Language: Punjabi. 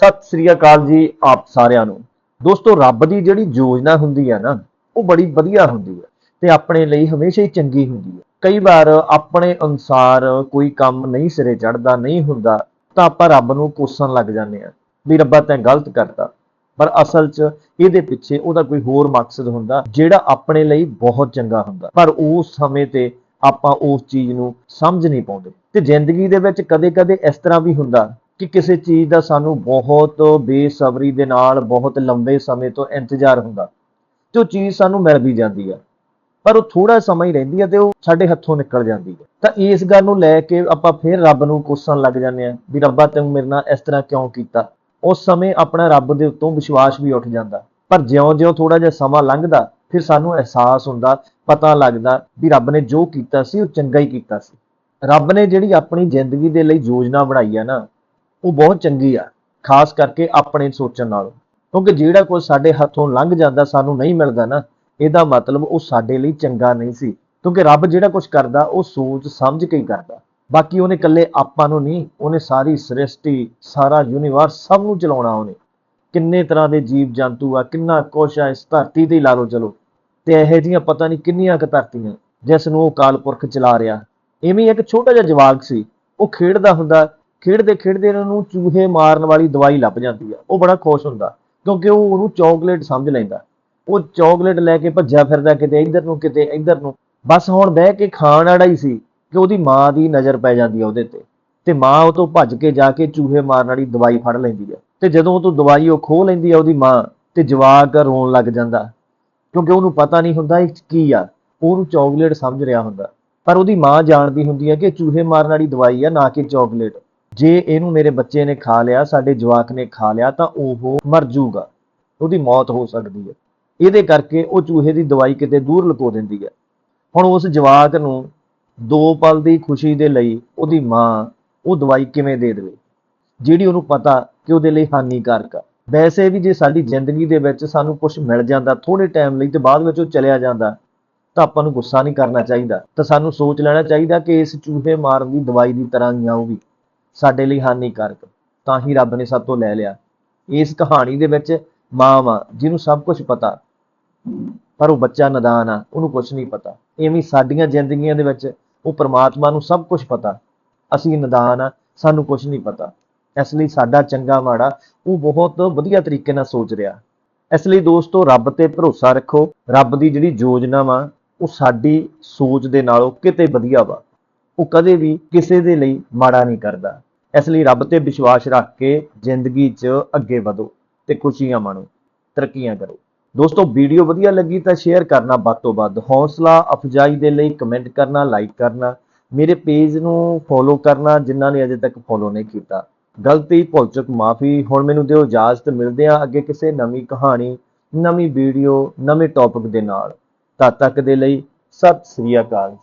ਸਤਿ ਸ੍ਰੀ ਅਕਾਲ ਜੀ ਆਪ ਸਾਰਿਆਂ ਨੂੰ। ਦੋਸਤੋ, ਰੱਬ ਦੀ ਜਿਹੜੀ ਯੋਜਨਾ ਹੁੰਦੀ ਹੈ ਨਾ, ਉਹ ਬੜੀ ਵਧੀਆ ਹੁੰਦੀ ਹੈ ਤੇ ਆਪਣੇ ਲਈ ਹਮੇਸ਼ਾ ਹੀ ਚੰਗੀ ਹੁੰਦੀ ਹੈ। ਕਈ ਵਾਰ ਆਪਣੇ ਅਨੁਸਾਰ ਕੋਈ ਕੰਮ ਨਹੀਂ ਸਿਰੇ ਚੜਦਾ ਨਹੀਂ ਹੁੰਦਾ, ਤਾਂ ਆਪਾਂ ਰੱਬ ਨੂੰ ਕੋਸਣ ਲੱਗ ਜਾਂਦੇ ਆ ਵੀ ਰੱਬਾ ਤੈਂ ਗਲਤ ਕਰਤਾ। ਪਰ ਅਸਲ 'ਚ ਇਹਦੇ ਪਿੱਛੇ ਉਹਦਾ ਕੋਈ ਹੋਰ ਮਕਸਦ ਹੁੰਦਾ, ਜਿਹੜਾ ਆਪਣੇ ਲਈ ਬਹੁਤ ਚੰਗਾ ਹੁੰਦਾ। ਪਰ ਉਸ ਸਮੇਂ ਤੇ ਆਪਾਂ ਉਸ ਚੀਜ਼ ਨੂੰ ਸਮਝ ਨਹੀਂ ਪਾਉਂਦੇ। ਤੇ ਜ਼ਿੰਦਗੀ ਦੇ ਵਿੱਚ ਕਦੇ-ਕਦੇ ਇਸ ਤਰ੍ਹਾਂ ਵੀ ਹੁੰਦਾ ਕਿ ਕਿਸੇ ਚੀਜ਼ ਦਾ ਸਾਨੂੰ ਬਹੁਤ ਬੇਸਬਰੀ ਦੇ ਨਾਲ ਬਹੁਤ ਲੰਬੇ ਸਮੇਂ ਤੋਂ ਇੰਤਜ਼ਾਰ ਹੁੰਦਾ, ਤੇ ਉਹ ਚੀਜ਼ ਸਾਨੂੰ ਮਿਲ ਵੀ ਜਾਂਦੀ ਆ। ਪਰ ਉਹ ਥੋੜਾ ਸਮਾਂ ਹੀ ਰਹਿੰਦੀ ਹੈ ਤੇ ਉਹ ਸਾਡੇ ਹੱਥੋਂ ਨਿਕਲ ਜਾਂਦੀ ਹੈ ਤਾਂ ਇਸ ਗੱਲ ਨੂੰ ਲੈ ਕੇ ਆਪਾਂ ਫਿਰ ਰੱਬ ਨੂੰ ਕੋਸਣ ਲੱਗ ਜਾਂਦੇ ਆ ਵੀ ਰੱਬਾ ਤੈਨੂੰ ਮੇਰੇ ਨਾਲ ਇਸ ਤਰ੍ਹਾਂ ਕਿਉਂ ਕੀਤਾ। ਉਸ ਸਮੇਂ ਆਪਣਾ ਰੱਬ ਦੇ ਉੱਤੋਂ ਵਿਸ਼ਵਾਸ ਵੀ ਉੱਠ ਜਾਂਦਾ। ਪਰ ਜਿਉਂ-ਜਿਉਂ ਥੋੜਾ ਜਿਹਾ ਸਮਾਂ ਲੰਘਦਾ, ਫਿਰ ਸਾਨੂੰ ਅਹਿਸਾਸ ਹੁੰਦਾ, ਪਤਾ ਲੱਗਦਾ ਵੀ ਰੱਬ ਨੇ ਜੋ ਕੀਤਾ ਸੀ, ਉਹ ਚੰਗਾ ਹੀ ਕੀਤਾ ਸੀ। ਰੱਬ ਨੇ ਜਿਹੜੀ ਆਪਣੀ ਜ਼ਿੰਦਗੀ ਦੇ ਲਈ ਯੋਜਨਾ ਬਣਾਈ ਆ ਨਾ ਉਹ ਬਹੁਤ ਚੰਗੀ ਆ, ਖਾਸ ਕਰਕੇ ਆਪਣੇ ਸੋਚਣ ਨਾਲੋਂ। ਕਿਉਂਕਿ ਜਿਹੜਾ ਕੁਝ ਸਾਡੇ ਹੱਥੋਂ ਲੰਘ ਜਾਂਦਾ, ਸਾਨੂੰ ਨਹੀਂ ਮਿਲਦਾ ਨਾ, ਇਹਦਾ ਮਤਲਬ ਉਹ ਸਾਡੇ ਲਈ ਚੰਗਾ ਨਹੀਂ ਸੀ। ਕਿਉਂਕਿ ਰੱਬ ਜਿਹੜਾ ਕੁਝ ਕਰਦਾ, ਉਹ ਸੋਚ ਸਮਝ ਕੇ ਹੀ ਕਰਦਾ। ਬਾਕੀ ਉਹਨੇ ਇਕੱਲੇ ਆਪਾਂ ਨੂੰ ਨਹੀਂ, ਉਹਨੇ ਸਾਰੀ ਸ੍ਰਿਸ਼ਟੀ, ਸਾਰਾ ਯੂਨੀਵਰਸ ਸਭ ਨੂੰ ਚਲਾਉਣਾ ਉਹਨੇ। ਕਿੰਨੇ ਤਰ੍ਹਾਂ ਦੇ ਜੀਵ ਜੰਤੂ ਆ, ਕਿੰਨਾ ਕੁਛ ਆ, ਇਸ ਧਰਤੀ ਤੇ ਹੀ ਲਾ ਲਓ ਚਲੋ। ਤੇ ਇਹੋ ਜਿਹੀਆਂ ਪਤਾ ਨਹੀਂ ਕਿੰਨੀਆਂ ਕੁ ਧਰਤੀਆਂ, ਜਿਸ ਨੂੰ ਉਹ ਅਕਾਲ ਪੁਰਖ ਚਲਾ ਰਿਹਾ। ਇਵੇਂ ਇੱਕ ਛੋਟਾ ਜਿਹਾ ਜਵਾਕ ਸੀ, ਉਹ ਖੇਡਦਾ ਹੁੰਦਾ ਖੇਡਦੇ ਖੇਡਦੇ ਇਹਨਾਂ ਨੂੰ ਚੂਹੇ ਮਾਰਨ ਵਾਲੀ ਦਵਾਈ ਲੱਭ ਜਾਂਦੀ ਆ। ਉਹ ਬੜਾ ਖੁਸ਼ ਹੁੰਦਾ, ਕਿਉਂਕਿ ਉਹ ਉਹਨੂੰ ਚਾਕਲੇਟ ਸਮਝ ਲੈਂਦਾ। ਉਹ ਚਾਕਲੇਟ ਲੈ ਕੇ ਭੱਜਿਆ ਫਿਰਦਾ ਕਿਤੇ ਇੱਧਰ ਨੂੰ, ਕਿਤੇ ਇੱਧਰ ਨੂੰ। ਬਸ ਹੁਣ ਬਹਿ ਕੇ ਖਾਣ ਵਾਲਾ ਹੀ ਸੀ ਕਿ ਉਹਦੀ ਮਾਂ ਦੀ ਨਜ਼ਰ ਪੈ ਜਾਂਦੀ ਆ ਉਹਦੇ ਤੇ। ਤੇ ਮਾਂ ਉਹ ਤੋਂ ਭੱਜ ਕੇ ਜਾ ਕੇ ਚੂਹੇ ਮਾਰਨ ਵਾਲੀ ਦਵਾਈ ਫੜ ਲੈਂਦੀ ਆ। ਤੇ ਜਦੋਂ ਉਹ ਤੋਂ ਦਵਾਈ ਉਹ ਖੋਹ ਲੈਂਦੀ ਆ ਉਹਦੀ ਮਾਂ, ਤੇ ਜਵਾਕ ਰੋਣ ਲੱਗ ਜਾਂਦਾ। ਕਿਉਂਕਿ ਉਹਨੂੰ ਪਤਾ ਨਹੀਂ ਹੁੰਦਾ ਇਹ ਕੀ ਆ। ਉਹਨੂੰ ਚਾਕਲੇਟ ਸਮਝ ਰਿਹਾ ਹੁੰਦਾ। ਪਰ ਉਹਦੀ ਮਾਂ ਜਾਣਦੀ ਹੁੰਦੀ ਹੈ ਕਿ ਚੂਹੇ ਮਾਰਨ ਵਾਲੀ ਦਵਾਈ ਆ, ਨਾ ਕਿ ਚਾਕਲੇਟ ਜੇ ਇਹਨੂੰ ਮੇਰੇ ਬੱਚੇ ਨੇ ਖਾ ਲਿਆ, ਸਾਡੇ ਜਵਾਕ ਨੇ ਖਾ ਲਿਆ, ਤਾਂ ਉਹ ਮਰ ਜਾਊਗਾ। ਉਹਦੀ ਮੌਤ ਹੋ ਸਕਦੀ ਹੈ। ਇਹਦੇ ਕਰਕੇ ਉਹ ਚੂਹੇ ਦੀ ਦਵਾਈ ਕਿਤੇ ਦੂਰ ਲੁਕੋ ਦਿੰਦੀ ਹੈ। ਹੁਣ ਉਸ ਜਵਾਕ ਨੂੰ ਦੋ ਪਲ ਦੀ ਖੁਸ਼ੀ ਦੇ ਲਈ ਉਹਦੀ ਮਾਂ ਉਹ ਦਵਾਈ ਕਿਵੇਂ ਦੇ ਦੇਵੇ? ਜਿਹੜੀ ਉਹਨੂੰ ਪਤਾ ਕਿ ਉਹਦੇ ਲਈ ਹਾਨੀਕਾਰਕ ਆ। ਵੈਸੇ ਵੀ ਜੇ ਸਾਡੀ ਜ਼ਿੰਦਗੀ ਦੇ ਵਿੱਚ ਸਾਨੂੰ ਕੁਝ ਮਿਲ ਜਾਂਦਾ ਥੋੜੇ ਟਾਈਮ ਲਈ ਤੇ ਬਾਅਦ ਵਿੱਚ ਉਹ ਚਲਿਆ ਜਾਂਦਾ, ਤਾਂ ਆਪਾਂ ਨੂੰ ਗੁੱਸਾ ਨਹੀਂ ਕਰਨਾ ਚਾਹੀਦਾ। ਤਾਂ ਸਾਨੂੰ ਸੋਚ ਲੈਣਾ ਚਾਹੀਦਾ ਕਿ ਇਸ ਚੂਹੇ ਮਾਰਨ ਦੀ ਦਵਾਈ ਦੀ ਤਰ੍ਹਾਂ ਹੀ ਆ ਸਾਡੇ ਲਈ ਹਾਨੀਕਾਰਕ, ਤਾਂ ਹੀ ਰੱਬ ਨੇ ਸਭ ਤੋਂ ਲੈ ਲਿਆ। ਇਸ ਕਹਾਣੀ ਦੇ ਵਿੱਚ ਮਾਂ ਵਾ, ਜਿਹਨੂੰ ਸਭ ਕੁਝ ਪਤਾ, ਪਰ ਉਹ ਬੱਚਾ ਨਦਾਨ ਆ, ਉਹਨੂੰ ਕੁਝ ਨਹੀਂ ਪਤਾ। ਐਵੇਂ ਸਾਡੀਆਂ ਜ਼ਿੰਦਗੀਆਂ ਦੇ ਵਿੱਚ ਉਹ ਪ੍ਰਮਾਤਮਾ ਨੂੰ ਸਭ ਕੁਝ ਪਤਾ। ਅਸੀਂ ਨਦਾਨ ਆ, ਸਾਨੂੰ ਕੁਝ ਨਹੀਂ ਪਤਾ। ਇਸ ਲਈ ਸਾਡਾ ਚੰਗਾ ਮਾੜਾ ਉਹ ਬਹੁਤ ਵਧੀਆ ਤਰੀਕੇ ਨਾਲ ਸੋਚ ਰਿਹਾ। ਇਸ ਲਈ ਦੋਸਤੋ, ਰੱਬ ਤੇ ਭਰੋਸਾ ਰੱਖੋ। ਰੱਬ ਦੀ ਜਿਹੜੀ ਯੋਜਨਾ ਵਾ, ਉਹ ਸਾਡੀ ਸੋਚ ਦੇ ਨਾਲੋਂ ਕਿਤੇ ਵਧੀਆ ਵਾ। ਉਹ ਕਦੇ ਵੀ ਕਿਸੇ ਦੇ ਲਈ ਮਾੜਾ ਨਹੀਂ ਕਰਦਾ। ਇਸ ਲਈ ਰੱਬ ਤੇ ਵਿਸ਼ਵਾਸ ਰੱਖ ਕੇ ਜ਼ਿੰਦਗੀ 'ਚ ਅੱਗੇ ਵਧੋ ਤੇ ਖੁਸ਼ੀਆਂ ਮਾਣੋ, ਤਰੱਕੀਆਂ ਕਰੋ। ਦੋਸਤੋ, ਵੀਡੀਓ ਵਧੀਆ ਲੱਗੀ ਤਾਂ ਸ਼ੇਅਰ ਕਰਨਾ ਵੱਧ ਤੋਂ ਵੱਧ। ਹੌਸਲਾ, ਅਫਜਾਈ ਦੇ ਲਈ ਕਮੈਂਟ ਕਰਨਾ ਲਾਈਕ ਕਰਨਾ, ਮੇਰੇ ਪੇਜ ਨੂੰ ਫੋਲੋ ਕਰਨਾ, ਜਿਨ੍ਹਾਂ ਨੇ ਅਜੇ ਤੱਕ ਫੋਲੋ ਨਹੀਂ ਕੀਤਾ। ਗਲਤੀ ਭੁੱਲ ਚੁੱਕ ਮਾਫੀ, ਹੁਣ ਮੈਨੂੰ ਦਿਓ ਇਜਾਜ਼ਤ। ਮਿਲਦੇ ਆ ਅੱਗੇ ਕਿਸੇ ਨਵੀਂ ਕਹਾਣੀ, ਨਵੀਂ ਵੀਡੀਓ, ਨਵੇਂ ਟੌਪਿਕ ਦੇ ਨਾਲ। ਤਦ ਤੱਕ ਦੇ ਲਈ ਸਤਿ ਸ੍ਰੀ ਅਕਾਲ